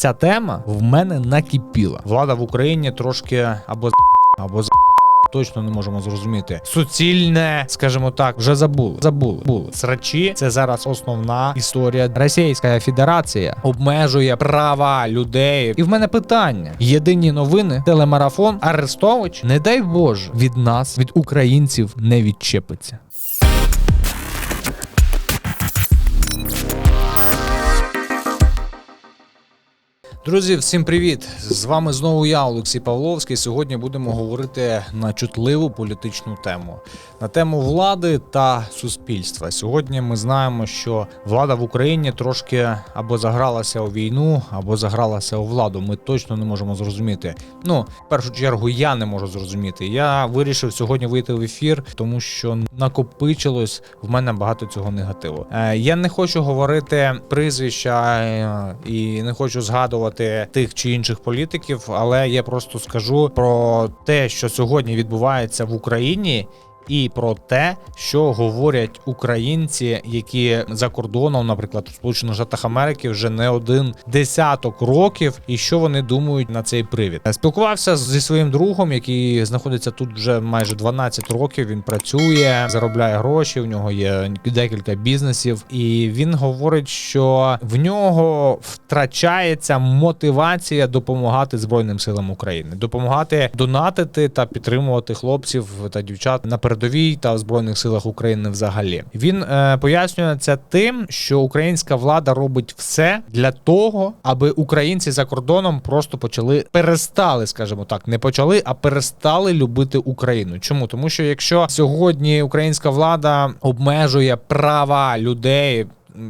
ця тема в мене накипіла. Влада в Україні трошки або з або з Точно не можемо зрозуміти. Суцільне, скажімо так, вже забули. Забули. Були. Срачі це зараз основна історія. Російська Федерація обмежує права людей. І в мене питання: єдині новини, телемарафон, Арестович, не дай Боже, від нас, від українців, не відчепиться. Друзі, всім привіт! З вами знову я, Олексій Павловський. Сьогодні будемо говорити на чутливу політичну тему на тему влади та суспільства. Сьогодні ми знаємо, що влада в Україні трошки або загралася у війну, або загралася у владу. Ми точно не можемо зрозуміти. Ну, в першу чергу, я не можу зрозуміти. Я вирішив сьогодні вийти в ефір, тому що накопичилось в мене багато цього негативу. Е, я не хочу говорити прізвища е, і не хочу згадувати тих чи інших політиків, але я просто скажу про те, що сьогодні відбувається в Україні. І про те, що говорять українці, які за кордоном, наприклад, у Сполучених Штатах Америки, вже не один десяток років, і що вони думають на цей привід. Спілкувався зі своїм другом, який знаходиться тут вже майже 12 років. Він працює, заробляє гроші. У нього є декілька бізнесів, і він говорить, що в нього втрачається мотивація допомагати Збройним силам України, допомагати донатити та підтримувати хлопців та дівчат на передовій та в збройних силах України взагалі. Він е, пояснює це тим, що українська влада робить все для того, аби українці за кордоном просто почали перестали, скажімо так, не почали, а перестали любити Україну. Чому тому, що якщо сьогодні українська влада обмежує права людей.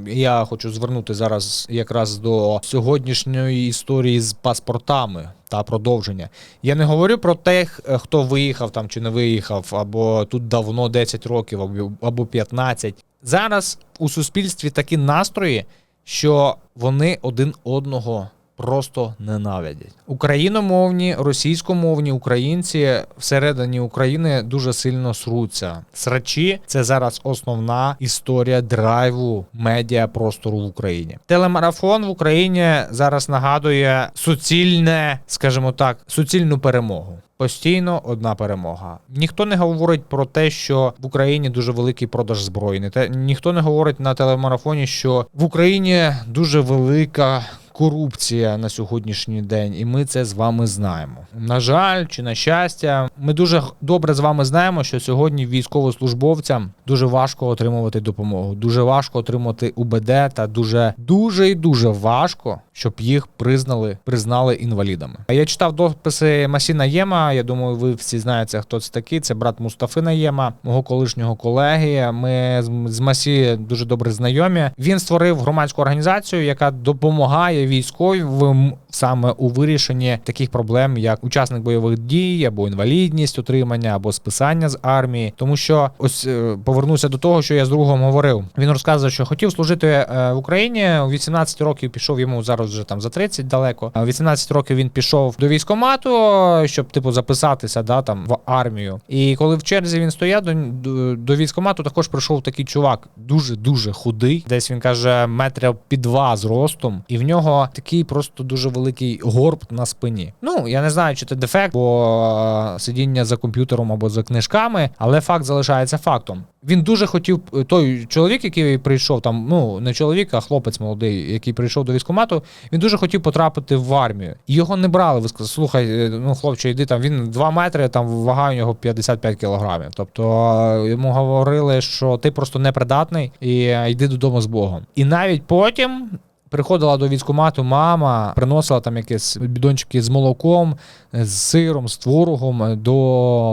Я хочу звернути зараз якраз до сьогоднішньої історії з паспортами та продовження. Я не говорю про тих, е, хто виїхав там чи не виїхав, або тут давно 10 років, або 15. Зараз у суспільстві такі настрої, що вони один одного. Просто ненавидять україномовні, російськомовні українці всередині України дуже сильно сруться. Срачі це зараз основна історія драйву медіа простору в Україні. Телемарафон в Україні зараз нагадує суцільне, скажімо так, суцільну перемогу. Постійно одна перемога. Ніхто не говорить про те, що в Україні дуже великий продаж зброї. Ніхто не говорить на телемарафоні, що в Україні дуже велика. Корупція на сьогоднішній день, і ми це з вами знаємо. На жаль, чи на щастя, ми дуже добре з вами знаємо, що сьогодні військовослужбовцям дуже важко отримувати допомогу, дуже важко отримати УБД, та дуже дуже і дуже важко, щоб їх признали, признали інвалідами. А я читав дописи Масіна Єма. Я думаю, ви всі знаєте, хто це такий. Це брат Мустафи Наєма, мого колишнього колеги. Ми з Масі дуже добре знайомі. Він створив громадську організацію, яка допомагає військовим саме у вирішенні таких проблем, як учасник бойових дій, або інвалідність отримання, або списання з армії. Тому що ось е, повернуся до того, що я з другом говорив. Він розказує, що хотів служити е, в Україні. У 18 років пішов йому зараз вже там за 30 далеко. У 18 років він пішов до військомату, щоб типу записатися да там в армію. І коли в черзі він стояв до, до, військомату, також прийшов такий чувак, дуже дуже худий. Десь він каже, метрів під два зростом, і в нього такий просто дуже великий горб на спині. Ну я не знаю, чи це дефект, бо е, сидіння за комп'ютером або за книжками, але факт залишається фактом. Він дуже хотів е, той чоловік, який прийшов там, ну не чоловік, а хлопець молодий, який прийшов до військкомату, він дуже хотів потрапити в армію. Його не брали. Ви сказали, слухай, е, ну хлопче, йди там. Він 2 метри, там вага у нього 55 кілограмів. Тобто йому говорили, що ти просто непридатний і йди додому з Богом. І навіть потім. Приходила до військкомату мама, приносила там якісь бідончики з молоком, з сиром, з творогом до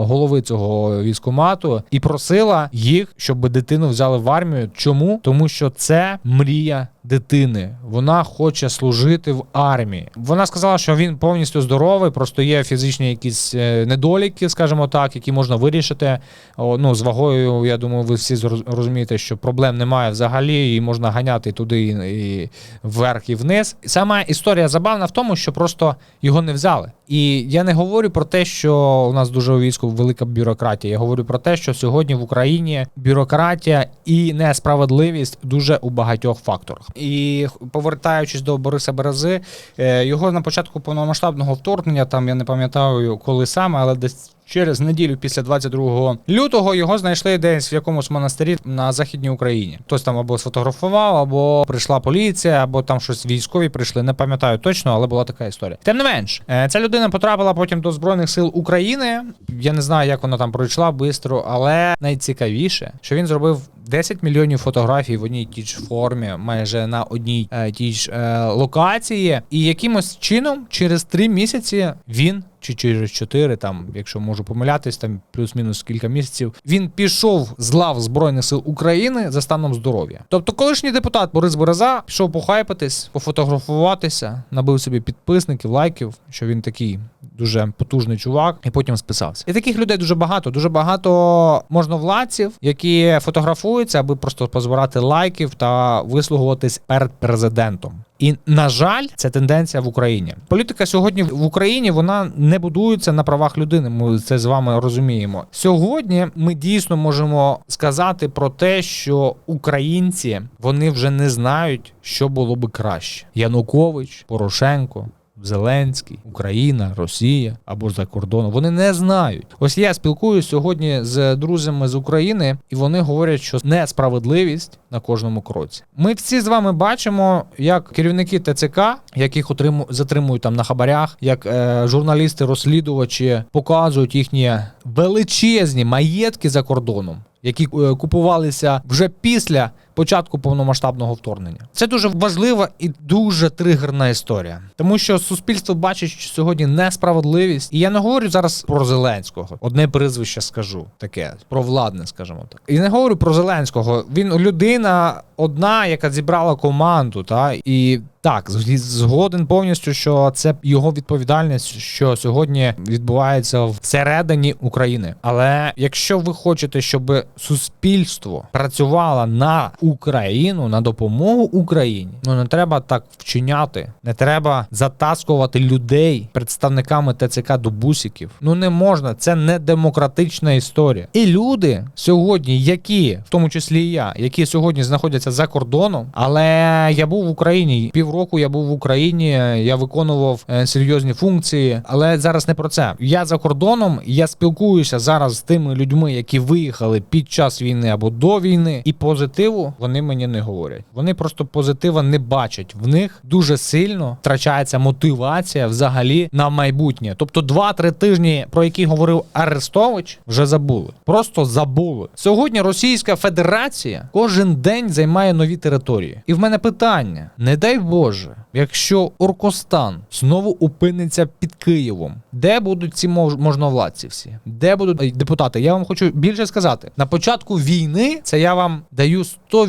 голови цього військкомату і просила їх, щоб дитину взяли в армію. Чому? Тому що це мрія дитини. Вона хоче служити в армії. Вона сказала, що він повністю здоровий, просто є фізичні якісь е, недоліки, скажімо так, які можна вирішити. Ну, з вагою, я думаю, ви всі зроз- розумієте, що проблем немає взагалі, і можна ганяти туди і вверх і вниз. Сама історія забавна в тому, що просто його не взяли. І я не говорю про те, що у нас дуже у війську велика бюрократія. Я говорю про те, що сьогодні в Україні бюрократія і несправедливість дуже у багатьох факторах. І повертаючись до Бориса Берези, е, його на початку повномасштабного вторгнення, там я не пам'ятаю коли саме, але десь. Через неділю після 22 лютого його знайшли десь в якомусь монастирі на західній Україні. Хтось там або сфотографував, або прийшла поліція, або там щось військові прийшли. Не пам'ятаю точно, але була така історія. Тим не менш, е, ця людина потрапила потім до збройних сил України. Я не знаю, як вона там пройшла швидко, але найцікавіше, що він зробив 10 мільйонів фотографій в одній тій ж формі, майже на одній е, тій ж е, локації, і якимось чином через 3 місяці він. Чи через 4, там, якщо можу помилятись, там плюс-мінус кілька місяців, він пішов з лав Збройних сил України за станом здоров'я. Тобто, колишній депутат Борис Береза пішов похайпатись, пофотографуватися, набив собі підписників, лайків, що він такий дуже потужний чувак, і потім списався. І таких людей дуже багато. Дуже багато можновладців, які фотографуються, аби просто позбирати лайків та вислугуватись перед президентом. І на жаль, це тенденція в Україні. Політика сьогодні в Україні вона не будується на правах людини. Ми це з вами розуміємо. Сьогодні ми дійсно можемо сказати про те, що українці вони вже не знають, що було би краще: Янукович, Порошенко. Зеленський, Україна, Росія або за кордоном. Вони не знають. Ось я спілкуюся сьогодні з друзями з України, і вони говорять, що несправедливість на кожному кроці. Ми всі з вами бачимо, як керівники ТЦК, яких отриму затримують там на хабарях, як е, журналісти-розслідувачі показують їхні величезні маєтки за кордоном. Які е, купувалися вже після початку повномасштабного вторгнення, це дуже важлива і дуже тригерна історія, тому що суспільство бачить що сьогодні несправедливість, і я не говорю зараз про Зеленського. Одне прізвище скажу таке про владне, скажімо так. І не говорю про Зеленського. Він людина одна, яка зібрала команду, та і. Так, згоден повністю, що це його відповідальність, що сьогодні відбувається всередині України. Але якщо ви хочете, щоб суспільство працювало на Україну на допомогу Україні, ну не треба так вчиняти, не треба затаскувати людей представниками ТЦК до бусиків. Ну не можна, це не демократична історія. І люди сьогодні, які в тому числі і я, які сьогодні знаходяться за кордоном, але я був в Україні півроку я був в Україні, я виконував е, серйозні функції, але зараз не про це. Я за кордоном, я спілкуюся зараз з тими людьми, які виїхали під час війни або до війни, і позитиву вони мені не говорять. Вони просто позитива не бачать. В них дуже сильно втрачається мотивація взагалі на майбутнє. Тобто, два-три тижні, про які говорив Арестович, вже забули. Просто забули. Сьогодні Російська Федерація кожен день займає нові території. І в мене питання: не дай. Боже, якщо Оркостан знову опиниться під Києвом, де будуть ці можновладці всі? Де будуть депутати? Я вам хочу більше сказати. На початку війни це я вам даю 100%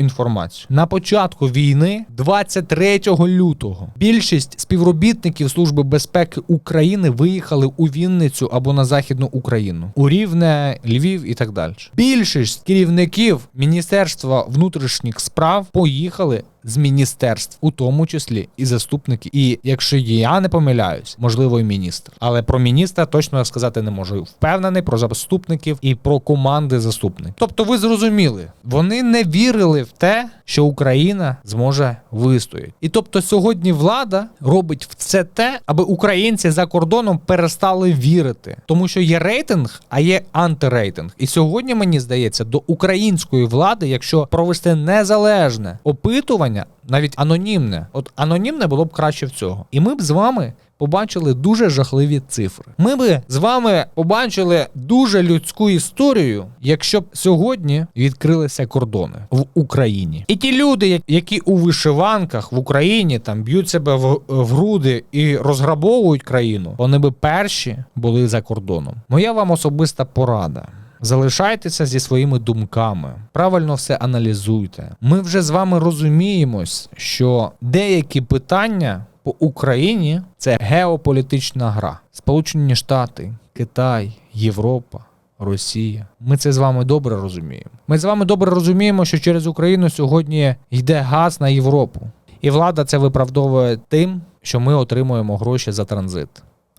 інформацію. На початку війни, 23 лютого, більшість співробітників Служби безпеки України виїхали у Вінницю або на Західну Україну, у Рівне, Львів і так далі. Більшість керівників Міністерства внутрішніх справ поїхали з міністерств, у тому числі і заступники. І якщо я не помиляюсь, можливо, і міністр. Але про міністра точно сказати не можу. Впевнений про заступників і про команди заступників. Тобто, ви зрозуміли, вони не вірили в те, що Україна зможе вистояти. І тобто, сьогодні влада робить все те, аби українці за кордоном перестали вірити, тому що є рейтинг, а є антирейтинг. І сьогодні мені здається, до української влади, якщо провести незалежне опитування голосування, навіть анонімне. От анонімне було б краще в цього. І ми б з вами побачили дуже жахливі цифри. Ми би з вами побачили дуже людську історію, якщо б сьогодні відкрилися кордони в Україні. І ті люди, які у вишиванках в Україні там б'ють себе в, в груди і розграбовують країну, вони би перші були за кордоном. Моя вам особиста порада. Залишайтеся зі своїми думками, правильно все аналізуйте. Ми вже з вами розуміємось, що деякі питання по Україні це геополітична гра. Сполучені Штати, Китай, Європа. Росія, ми це з вами добре розуміємо. Ми з вами добре розуміємо, що через Україну сьогодні йде газ на Європу. І влада це виправдовує тим, що ми отримуємо гроші за транзит.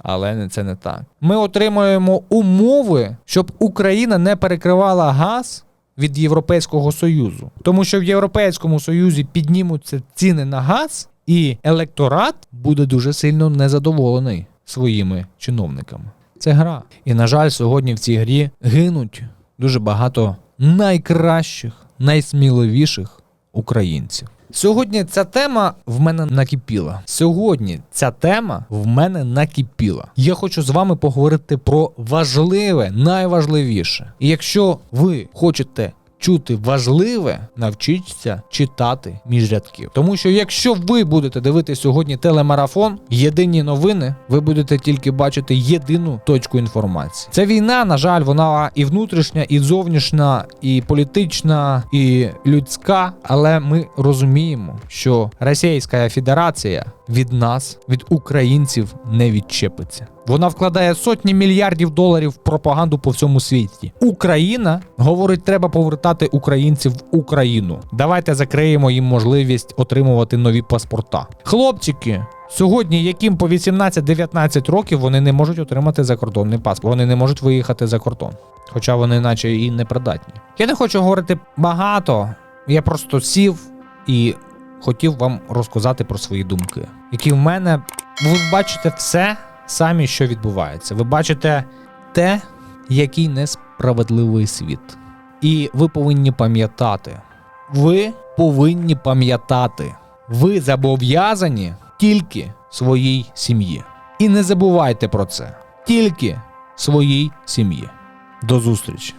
Але це не так. Ми отримуємо умови, щоб Україна не перекривала газ від Європейського Союзу. Тому що в Європейському Союзі піднімуться ціни на газ, і електорат буде дуже сильно незадоволений своїми чиновниками. Це гра. І, на жаль, сьогодні в цій грі гинуть дуже багато найкращих, найсміливіших українців. Сьогодні ця тема в мене накипіла. Сьогодні ця тема в мене накипіла. Я хочу з вами поговорити про важливе, найважливіше. І якщо ви хочете чути важливе, навчіться читати між рядків. Тому що якщо ви будете дивитися сьогодні телемарафон, єдині новини, ви будете тільки бачити єдину точку інформації. Ця війна, на жаль, вона і внутрішня, і зовнішня, і політична, і людська. Але ми розуміємо, що Російська Федерація від нас, від українців, не відчепиться. Вона вкладає сотні мільярдів доларів в пропаганду по всьому світі. Україна говорить, треба повертати українців в Україну. Давайте закриємо їм можливість отримувати нові паспорта. Хлопчики. Сьогодні, яким по 18-19 років вони не можуть отримати закордонний паспорт, вони не можуть виїхати за кордон, хоча вони, наче, і не придатні. Я не хочу говорити багато, я просто сів і хотів вам розказати про свої думки, які в мене ви бачите все самі, що відбувається. Ви бачите те, який несправедливий світ. І ви повинні пам'ятати. Ви повинні пам'ятати. Ви зобов'язані тільки своїй сім'ї. І не забувайте про це. Тільки своїй сім'ї. До зустрічі!